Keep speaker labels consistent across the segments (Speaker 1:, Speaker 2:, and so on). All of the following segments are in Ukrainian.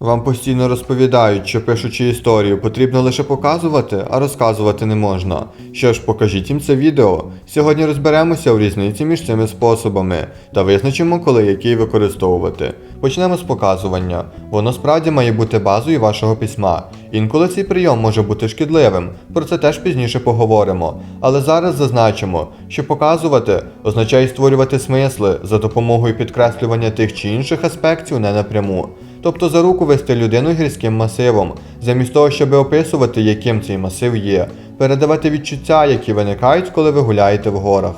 Speaker 1: Вам постійно розповідають, що пишучи історію, потрібно лише показувати, а розказувати не можна. Що ж, покажіть їм це відео. Сьогодні розберемося у різниці між цими способами та визначимо, коли який використовувати. Почнемо з показування. Воно справді має бути базою вашого письма. Інколи цей прийом може бути шкідливим, про це теж пізніше поговоримо. Але зараз зазначимо, що показувати означає створювати смисли за допомогою підкреслювання тих чи інших аспектів не напряму. Тобто за руку вести людину гірським масивом, замість того, щоб описувати, яким цей масив є, передавати відчуття, які виникають, коли ви гуляєте в горах.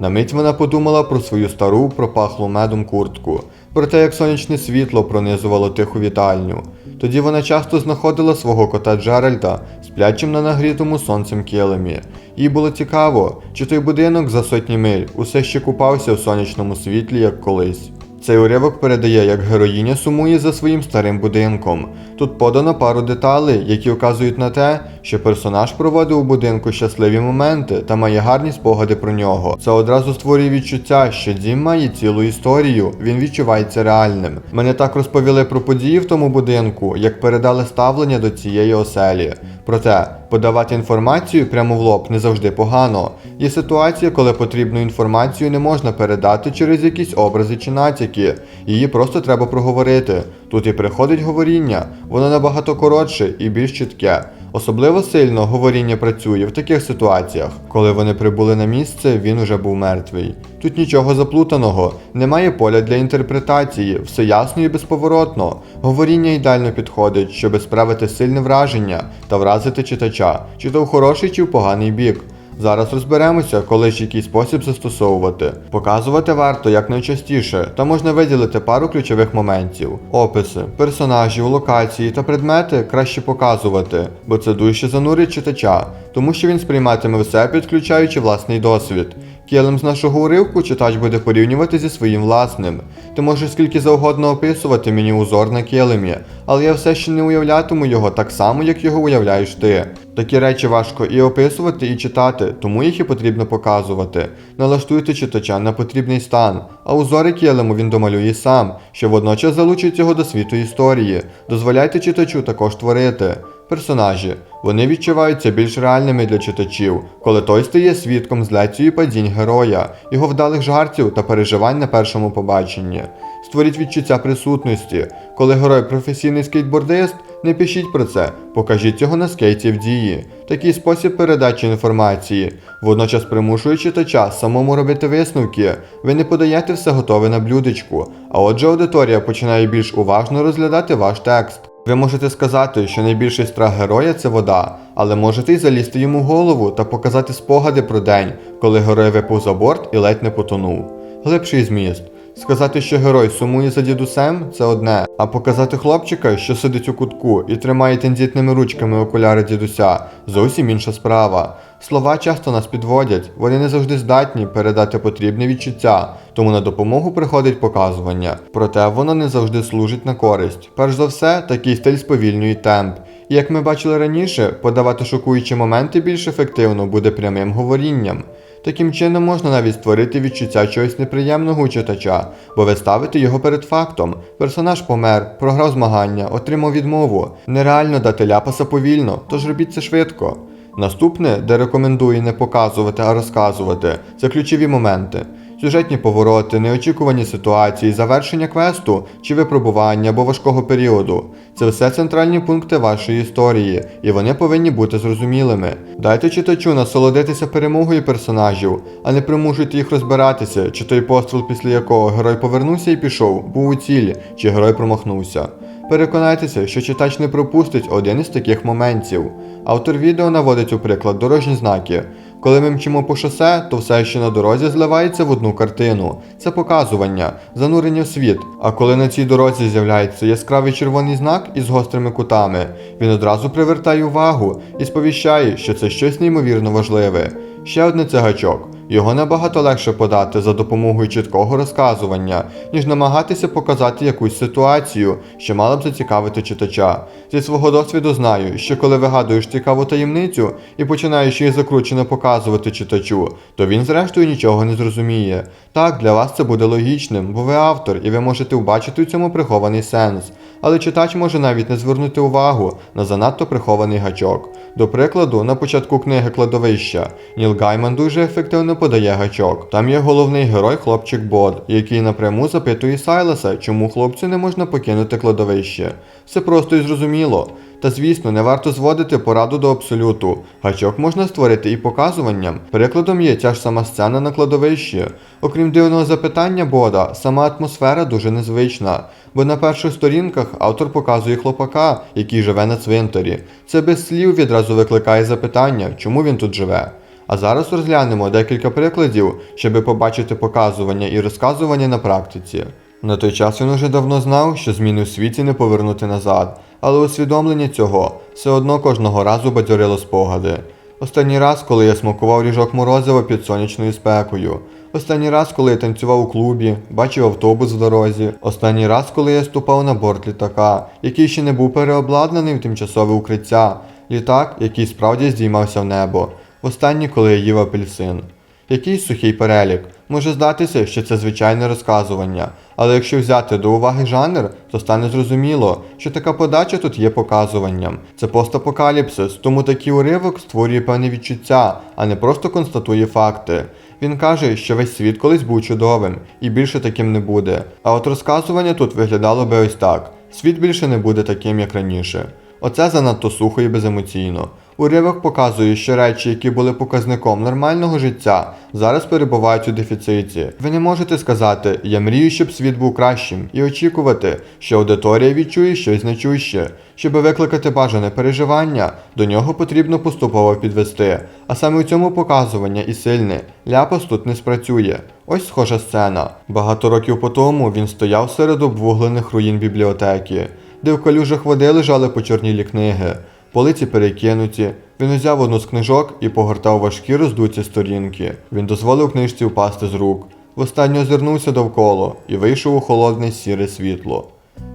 Speaker 1: На мить вона подумала про свою стару пропахлу медом куртку, про те, як сонячне світло пронизувало тиху вітальню. Тоді вона часто знаходила свого кота Джеральда сплячим на нагрітому сонцем килимі. Їй було цікаво, чи той будинок за сотні миль усе ще купався в сонячному світлі, як колись. Цей уривок передає, як героїня сумує за своїм старим будинком. Тут подано пару деталей, які вказують на те, що персонаж проводив у будинку щасливі моменти та має гарні спогади про нього. Це одразу створює відчуття, що дім має цілу історію, він відчувається реальним. Мене так розповіли про події в тому будинку, як передали ставлення до цієї оселі. Проте подавати інформацію прямо в лоб не завжди погано. Є ситуація, коли потрібну інформацію не можна передати через якісь образи чи натяки. Її просто треба проговорити. Тут і приходить говоріння, воно набагато коротше і більш чітке. Особливо сильно говоріння працює в таких ситуаціях. Коли вони прибули на місце, він уже був мертвий. Тут нічого заплутаного, немає поля для інтерпретації, все ясно і безповоротно. Говоріння ідеально підходить, щоб справити сильне враження та вразити читача, чи то в хороший, чи в поганий бік. Зараз розберемося, коли ж який спосіб застосовувати. Показувати варто якнайчастіше, та можна виділити пару ключових моментів: описи, персонажів, локації та предмети краще показувати, бо це дужче занурить читача, тому що він сприйматиме все, підключаючи власний досвід. Килим з нашого уривку читач буде порівнювати зі своїм власним. Ти можеш скільки завгодно описувати мені узор на килимі, але я все ще не уявлятиму його так само, як його уявляєш ти. Такі речі важко і описувати, і читати, тому їх і потрібно показувати. Налаштуйте читача на потрібний стан, а узори килиму він домалює сам, що водночас залучить його до світу історії. Дозволяйте читачу також творити. Персонажі. Вони відчуваються більш реальними для читачів, коли той стає свідком злецю і падінь героя, його вдалих жартів та переживань на першому побаченні. Створіть відчуття присутності. Коли герой професійний скейтбордист, не пишіть про це, покажіть його на скейті в дії. Такий спосіб передачі інформації, водночас примушує читача самому робити висновки. Ви не подаєте все готове на блюдечку, а отже аудиторія починає більш уважно розглядати ваш текст. Ви можете сказати, що найбільший страх героя це вода, але можете й залізти йому в голову та показати спогади про день, коли герой випав за борт і ледь не потонув. Глибший зміст. Сказати, що герой сумує за дідусем це одне, а показати хлопчика, що сидить у кутку і тримає тендітними ручками окуляри дідуся, зовсім інша справа. Слова часто нас підводять, вони не завжди здатні передати потрібне відчуття, тому на допомогу приходить показування. Проте воно не завжди служить на користь. Перш за все, такий стиль сповільнює темп. І як ми бачили раніше, подавати шокуючі моменти більш ефективно буде прямим говорінням. Таким чином можна навіть створити відчуття чогось неприємного у читача, бо ви ставите його перед фактом. Персонаж помер, програв змагання, отримав відмову. Нереально дати ляпаса повільно, тож робіть це швидко. Наступне, де рекомендую не показувати, а розказувати, це ключові моменти. Сюжетні повороти, неочікувані ситуації, завершення квесту чи випробування або важкого періоду. Це все центральні пункти вашої історії, і вони повинні бути зрозумілими. Дайте читачу насолодитися перемогою персонажів, а не примушуйте їх розбиратися, чи той постріл, після якого герой повернувся і пішов, був у цілі, чи герой промахнувся. Переконайтеся, що читач не пропустить один із таких моментів. Автор відео наводить у приклад дорожні знаки. Коли ми мчимо по шосе, то все, що на дорозі зливається в одну картину. Це показування, занурення в світ. А коли на цій дорозі з'являється яскравий червоний знак із гострими кутами, він одразу привертає увагу і сповіщає, що це щось неймовірно важливе. Ще одне це гачок. Його набагато легше подати за допомогою чіткого розказування, ніж намагатися показати якусь ситуацію, що мала б зацікавити читача. Зі свого досвіду знаю, що коли вигадуєш цікаву таємницю і починаєш її закручено показувати читачу, то він зрештою нічого не зрозуміє. Так, для вас це буде логічним, бо ви автор, і ви можете вбачити у цьому прихований сенс. Але читач може навіть не звернути увагу на занадто прихований гачок. До прикладу, на початку книги кладовища Ніл Гайман дуже ефективно подає гачок. Там є головний герой хлопчик Бод, який напряму запитує Сайлеса, чому хлопцю не можна покинути кладовище. Все просто і зрозуміло. Та звісно, не варто зводити пораду до абсолюту. Гачок можна створити і показуванням. Прикладом є ця ж сама сцена на кладовищі. Окрім дивного запитання Бода, сама атмосфера дуже незвична, бо на перших сторінках автор показує хлопака, який живе на цвинтарі. Це без слів відразу викликає запитання, чому він тут живе. А зараз розглянемо декілька прикладів, щоби побачити показування і розказування на практиці. На той час він уже давно знав, що зміни у світі не повернути назад, але усвідомлення цього все одно кожного разу бадьорило спогади. Останній раз, коли я смакував ріжок морозива під сонячною спекою. Останній раз, коли я танцював у клубі, бачив автобус в дорозі. Останній раз, коли я ступав на борт літака, який ще не був переобладнаний в тимчасове укриття. Літак, який справді здіймався в небо. Останній, коли я їв апельсин. Якийсь сухий перелік. Може здатися, що це звичайне розказування, але якщо взяти до уваги жанр, то стане зрозуміло, що така подача тут є показуванням. Це постапокаліпсис, тому такий уривок створює певне відчуття, а не просто констатує факти. Він каже, що весь світ колись був чудовим, і більше таким не буде. А от розказування тут виглядало би ось так: світ більше не буде таким, як раніше. Оце занадто сухо і беземоційно. Уривок показує, що речі, які були показником нормального життя, зараз перебувають у дефіциті. Ви не можете сказати Я мрію, щоб світ був кращим, і очікувати, що аудиторія відчує щось значуще. Щоб викликати бажане переживання, до нього потрібно поступово підвести. А саме у цьому показування і сильне. Ляпас тут не спрацює. Ось схожа сцена. Багато років по тому він стояв серед обвуглених руїн бібліотеки, де в калюжах води лежали почорнілі книги. Полиці перекинуті. Він узяв одну з книжок і погортав важкі роздуті сторінки. Він дозволив книжці впасти з рук. Востаннє озирнувся довкола і вийшов у холодне сіре світло.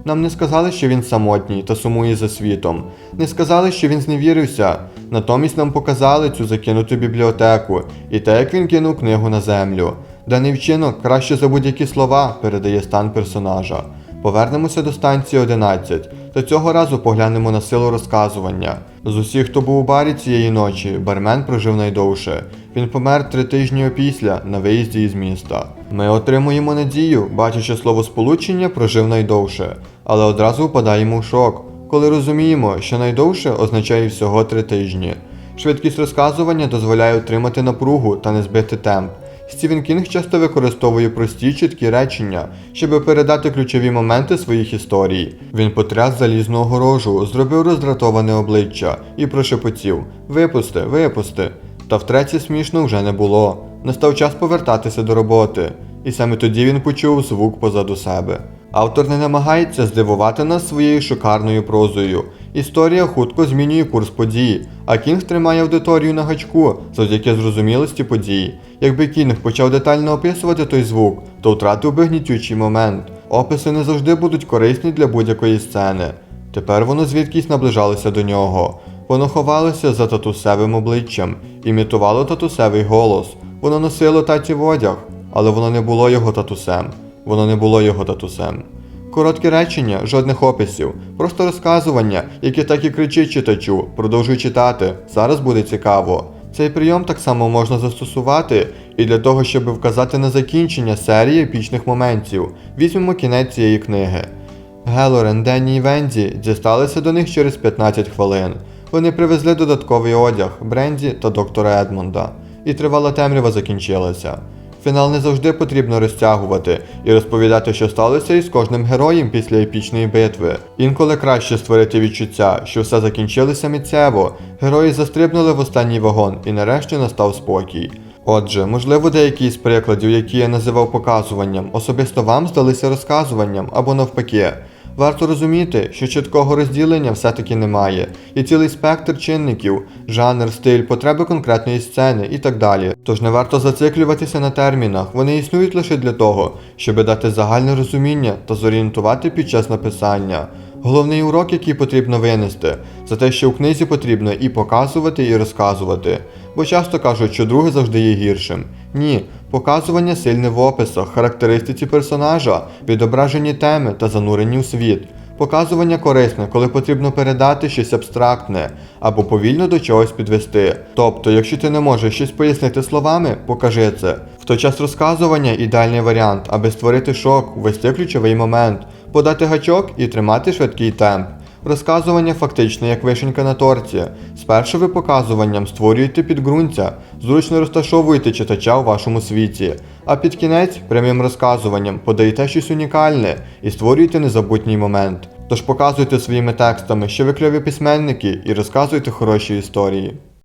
Speaker 1: Нам не сказали, що він самотній та сумує за світом. Не сказали, що він зневірився. Натомість нам показали цю закинуту бібліотеку і те, як він кинув книгу на землю. Даний вчинок краще за будь-які слова передає стан персонажа. Повернемося до станції 11, та цього разу поглянемо на силу розказування. З усіх, хто був у барі цієї ночі, бармен прожив найдовше. Він помер три тижні опісля на виїзді із міста. Ми отримуємо надію, бачачи слово сполучення прожив найдовше, але одразу впадаємо в шок, коли розуміємо, що найдовше означає всього три тижні. Швидкість розказування дозволяє утримати напругу та не збити темп. Стівен Кінг часто використовує прості чіткі речення, щоб передати ключові моменти своїх історій. Він потряс залізну огорожу, зробив роздратоване обличчя і прошепотів Випусти, випусти. Та втретє смішно вже не було. Настав час повертатися до роботи. І саме тоді він почув звук позаду себе. Автор не намагається здивувати нас своєю шикарною прозою. Історія хутко змінює курс подій, а Кінг тримає аудиторію на гачку завдяки зрозумілості подій. Якби Кінг почав детально описувати той звук, то втратив би гнітючий момент. Описи не завжди будуть корисні для будь-якої сцени. Тепер воно звідкись наближалося до нього. Воно ховалося за татусевим обличчям, імітувало татусевий голос. Воно носило таті в одяг, але воно не було його татусем. Воно не було його татусем. Короткі речення, жодних описів, просто розказування, яке так і кричить читачу. Продовжуй читати. Зараз буде цікаво. Цей прийом так само можна застосувати і для того, щоб вказати на закінчення серії епічних моментів. Візьмемо кінець цієї книги. Гелорен, Денні і Венді дісталися до них через 15 хвилин. Вони привезли додатковий одяг Бренді та доктора Едмонда. І тривала темрява закінчилася. Фінал не завжди потрібно розтягувати і розповідати, що сталося із кожним героєм після епічної битви. Інколи краще створити відчуття, що все закінчилося міцево, Герої застрибнули в останній вагон і нарешті настав спокій. Отже, можливо, деякі з прикладів, які я називав показуванням, особисто вам здалися розказуванням або навпаки. Варто розуміти, що чіткого розділення все-таки немає. Є цілий спектр чинників, жанр, стиль, потреби конкретної сцени і так далі. Тож не варто зациклюватися на термінах, вони існують лише для того, щоб дати загальне розуміння та зорієнтувати під час написання. Головний урок, який потрібно винести, це те, що у книзі потрібно і показувати, і розказувати. Бо часто кажуть, що друге завжди є гіршим. Ні, показування сильне в описах, характеристиці персонажа, відображенні теми та зануренні у світ. Показування корисне, коли потрібно передати щось абстрактне або повільно до чогось підвести. Тобто, якщо ти не можеш щось пояснити словами, покажи це. В той час розказування ідеальний варіант, аби створити шок, ввести ключовий момент, подати гачок і тримати швидкий темп. Розказування фактично як вишенька на торті. Спершу ви показуванням створюєте підґрунтя, зручно розташовуєте читача у вашому світі, а під кінець прямим розказуванням подаєте щось унікальне і створюєте незабутній момент. Тож показуйте своїми текстами, що ви кльові письменники, і розказуйте хороші історії.